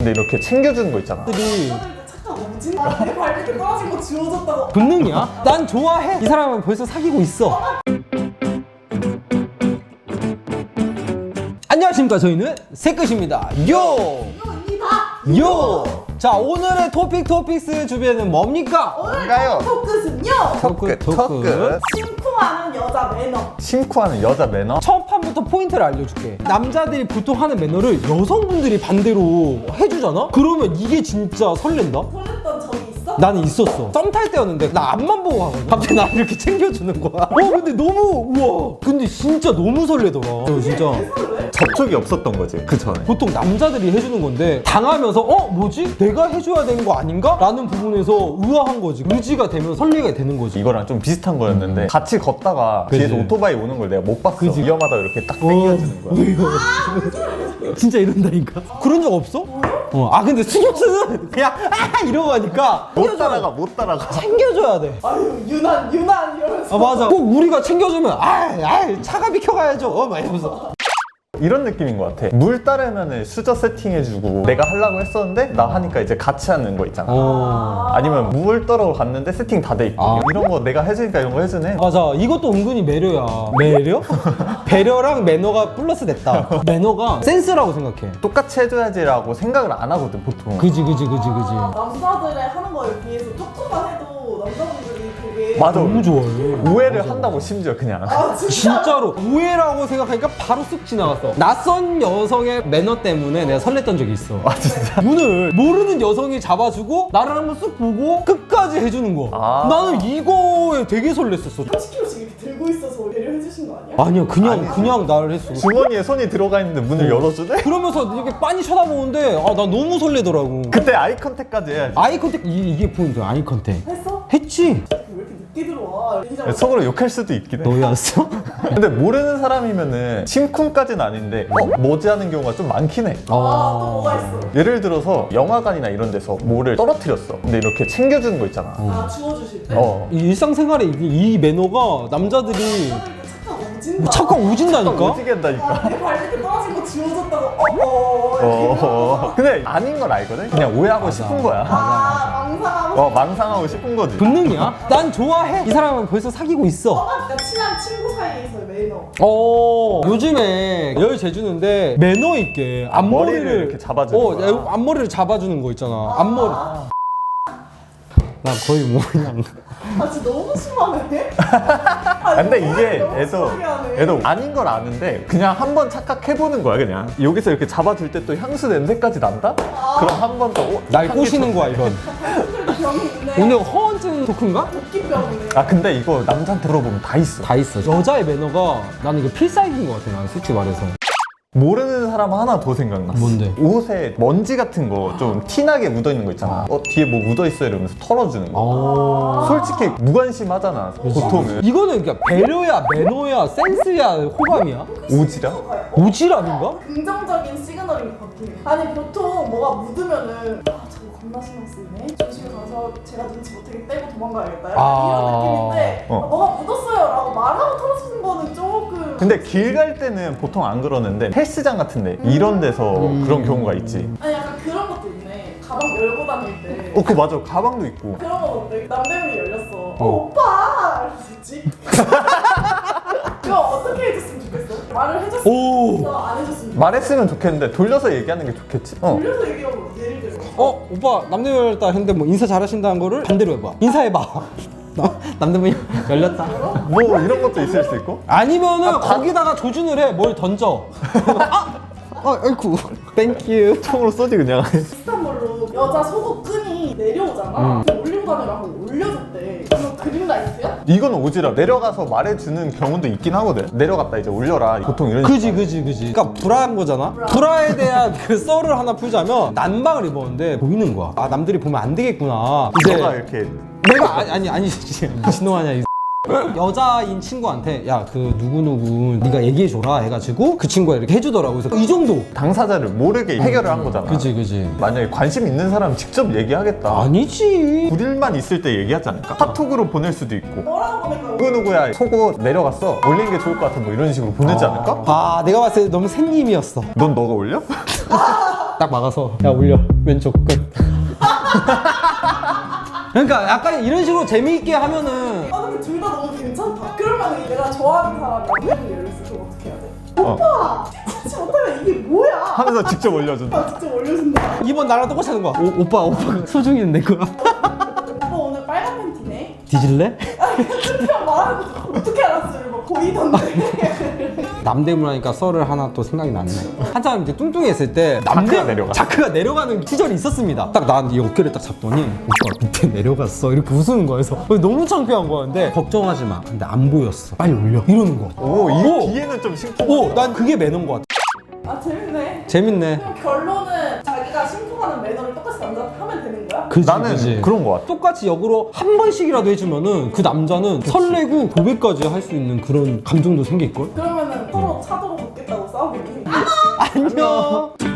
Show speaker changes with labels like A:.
A: 근데 이렇게 챙겨주는 거 있잖아.
B: 들이
C: 잠깐 오진 아, 내 발밑에 떨어진 거 지워졌다고
B: 본능이야? 난 좋아해. 이 사람은 벌써 사귀고 있어. 안녕하십니까. 저희는 새끝입니다. 요! 요! 자, 오늘의 토픽 토픽스 주제는 뭡니까?
C: 오늘
A: 뭔가요?
C: 토크는요
A: 턱끝, 턱끝.
C: 심쿵하는 여자 매너
A: 심쿵하는 여자 매너?
B: 첫 판부터 포인트를 알려줄게. 남자들이 보통 하는 매너를 여성분들이 반대로 해주잖아? 그러면 이게 진짜 설렌다?
C: 있어?
B: 나는 있었어. 썸 탈 때였는데 나 앞만 보고 가거든. 갑자기 나 이렇게 챙겨주는 거야. 어 근데 너무 우와. 근데 진짜 너무 설레더라. 어, 진짜.
C: 왜?
A: 접촉이 없었던 거지 그 전에.
B: 보통 남자들이 해주는 건데 당하면서 어 뭐지 내가 해줘야 되는 거 아닌가? 라는 부분에서 의아한 거지 의지가 되면 설레게 되는 거지
A: 이거랑 좀 비슷한 거였는데 같이 걷다가
B: 그지.
A: 뒤에서 오토바이 오는 걸 내가 못 봤어.
B: 그지.
A: 위험하다 이렇게 딱 당겨주는 거야.
B: 진짜 이런다니까. 그런 적 없어? 어, 아 근데 승엽씨는 그냥 아 이러고 하니까
A: 못 따라가 못 따라가.
B: 챙겨줘야 돼.
C: 아유 유난 유난 이러면서.
B: 아 맞아. 꼭 우리가 챙겨주면 아아 차가 비켜가야죠. 어, 막 이러면서
A: 이런 느낌인 것 같아. 물 따르면은 수저 세팅해주고 내가 하려고 했었는데 나 하니까 이제 같이 하는 거 있잖아.
B: 어
A: 아니면 물 떨어 갔는데 세팅 다 돼 있고
B: 아.
A: 이런 거 내가 해주니까 이런 거 해주네.
B: 맞아 이것도 은근히 매료야 매료? 배려랑 매너가 플러스 됐다 매너가 센스라고 생각해
A: 똑같이 해줘야지라고 생각을 안 하거든 보통.
B: 그지 그지 그지 그지
C: 남자들의 하는 거에 비해서 조금만 해도 되게
A: 맞아.
B: 너무 좋아해
A: 오해를
B: 맞아.
A: 한다고 심지어 그냥.
C: 아 진짜
B: 진짜로 오해라고 생각하니까 바로 쓱 지나갔어 낯선 여성의 매너 때문에 내가 설렜던 적이 있어
A: 아 진짜.
B: 문을 모르는 여성이 잡아주고 나를 한번 쓱 보고 끝까지 해주는 거
A: 아.
B: 나는 이거에 되게 설렜었어
C: 30kg씩 이렇게 들고 있어서 배려해 주신 거 아니야?
B: 아니야 그냥
A: 아니.
B: 그냥 나를 했어
A: 주머니에 손이 들어가 있는데 문을 열어주네?
B: 그러면서 이렇게 빤히 쳐다보는데 아 나 너무 설레더라고
A: 그때 아이 컨택까지 해야지.
B: 아이 컨택 이, 이게 포인트야 아이 컨택
C: 했어?
B: 했지
C: 왜 이렇게 늦게 들어와?
A: 속으로 욕할 수도 있긴 해.
B: 너였어?
A: 근데 모르는 사람이면은 심쿵까지는 아닌데 어? 뭐지 하는 경우가 좀 많긴 해.
C: 아 또 뭐가 있어?
A: 예를 들어서 영화관이나 이런 데서 뭐를 떨어뜨렸어. 근데 이렇게 챙겨주는 거 있잖아.
C: 아 주워주실 때?
A: 어.
B: 이 일상생활에 이, 이 매너가 남자들이
C: 착각 오진다
B: 착각 오진다니까?
A: 오지게 한다니까.
C: 아, 내 발 밑에 떨어진 거 지워졌다고 어 어
A: 어, 어. 근데 아닌 걸 알거든? 그냥 오해하고 싶은 거야.
C: 아 망상하고
A: 어, 망상하고 싶은 거지.
B: 본능이야? 난 좋아해. 이 사람은 벌써 사귀고 있어.
C: 그러니까 친한 친구 사이에서의 매너
B: 어, 요즘에 열 재주는데 매너 있게 앞머리를
A: 머리를 이렇게 잡아주는
B: 어,
A: 거야.
B: 야, 앞머리를 잡아주는 거 있잖아. 앞머리. 나 거의 뭐 그냥
C: 아 진짜 너무 심하네
A: 아, 근데 이게 애도. 애도 아닌 걸 아는데 그냥 한번 착각해보는 거야 그냥 여기서 이렇게 잡아줄 때 또 향수 냄새까지 난다? 그럼 한 번더 어,
B: 날 꼬시는 거야 이건. 오늘 허언증 토크인가?
A: 아 근데 이거 남자한테 물어보면 다 있어
B: 다 있어. 여자의 매너가 나는 이게 필살기인 것 같아. 나는 솔직히 말해서.
A: 모르는 사람 하나 더 생각났어
B: 뭔데?
A: 옷에 먼지 같은 거 좀 티나게 묻어 있는 거 있잖아 어 뒤에 뭐 묻어 있어 이러면서 털어주는 거
B: 어.
A: 솔직히 무관심하잖아 보통은
B: 이거는 그냥 배려야, 매너야, 센스야, 호감이야?
A: 오지라?
B: 오지랖인가?
C: 긍정적인 시그널인 것 같아 아니 보통 뭐가 묻으면은 아 저거 겁나 신경 쓰이네 조심히 가서 제가 눈치 못하게 떼고 도망가야겠다
B: 아.
C: 이런 느낌인데
A: 어.
C: 아, 뭐가 묻었어요 라고 말하고 털어주는 거는 조금
A: 근데 길 갈 때는 보통 안 그러는데 헬스장 같은데 이런 데서 그런 경우가 있지
C: 아니 약간 그런 것도 있네 가방 열고 다닐 때
A: 어, 그 맞아. 가방도 있고.
C: 그런 거 어때? 남대문이 열렸어 어,
A: 어.
C: 오빠! 이러면서 있지 그거 어떻게 해줬으면 좋겠어? 말을 해줬으면
B: 오.
C: 좋겠어? 안 해줬으면 좋겠어?
A: 말했으면 좋겠는데 돌려서 얘기하는 게 좋겠지? 어.
C: 돌려서 얘기하고 예를 들어
B: 어 오빠 남대문 열렸다 했는데 뭐 인사 잘하신다는 거를 반대로 해봐 인사해봐 어? 남대문이 열렸다
A: 뭐 이런 것도 있을 수 있고.
B: 아니면은 거기다가 조준을 해 뭘 던져 아! 아 아이쿠 땡큐
A: 총으로 쏘지 그냥.
C: 비슷한 걸로 여자 속옷 끈이 내려오잖아
B: 음.
C: 그럼 올리고 다니라고 올려줬대 그럼 그린라이트야?
A: 이건 오지라. 내려가서 말해주는 경우도 있긴 하거든. 내려갔다 이제 올려라. 보통 이런.
B: 그지 그지 그지 그러니까 불화한 거잖아 불화에 대한 그 썰을 하나 풀자면 난방을 입었는데 보이는 거야 아 남들이 보면 안 되겠구나 이제
A: 너가 이렇게
B: 내가 아니 아니 아니 아니야 이 여자인 친구한테 야 그 누구 누구 네가 얘기해 줘라 해가지고 그 친구가 이렇게 해주더라고 그래서 이 정도
A: 당사자를 모르게 해결을 한 거잖아.
B: 그지 그지
A: 만약에 관심 있는 사람 직접 얘기하겠다.
B: 아니지
A: 불일만 있을 때 얘기하지 않을까? 카톡으로 보낼 수도 있고. 누구 누구야 속옷 내려갔어. 올리는 게 좋을 것 같아. 뭐 이런 식으로 보내지 않을까?
B: 아 내가 봤을 때 너무 샌님이었어
A: 넌 너가 올려?
B: 딱 막아서 야 올려 왼쪽 끝. 그러니까 약간 이런 식으로 재미있게 하면은
C: 아 근데 둘 다 너무 괜찮다. 그러면 내가 좋아하는 사람이 남편이. 그럼 어떻게 해야 돼?
A: 어.
C: 오빠! 못하면 이게 뭐야?
A: 하면서 직접 올려준다.
C: 아 직접 올려준다.
B: 이번 나랑 똑같이 하는 거야. 오, 오빠 오빠가 소중히는 내 거야.
C: 오빠 오늘 빨간 팬티네?
B: 뒤질래?
C: 그냥 말하는 거 어떻게 알았어? 이거 보이던데.
B: 남대문 하니까 썰을 하나 또 생각이 났네. 한참 이제 뚱뚱했을 때 남대
A: 내려가.
B: 자크가 내려가는 시절이 있었습니다. 딱 난 이 어깨를 딱 잡더니 오빠 밑에 내려갔어 이렇게 웃는 거여서 너무 창피한 거야. 근데 걱정하지 마. 근데 안 보였어. 빨리 올려. 이러는 거야.
A: 오, 이 뒤에는 좀 심쿵.
B: 오, 난 그게 매너인 것 같아.
C: 아 재밌네.
B: 재밌네.
C: 그럼 결론은 자기가 심쿵하는 매너를 똑같이 남자한테 하면 되는 거야?
B: 그지,
A: 나는
B: 그지.
A: 그런 거 같아.
B: 똑같이 역으로 한 번씩이라도 해주면은 그 남자는 설레고 고백까지 할 수 있는 그런 감정도 생길걸?
C: 그러면
B: 안녕.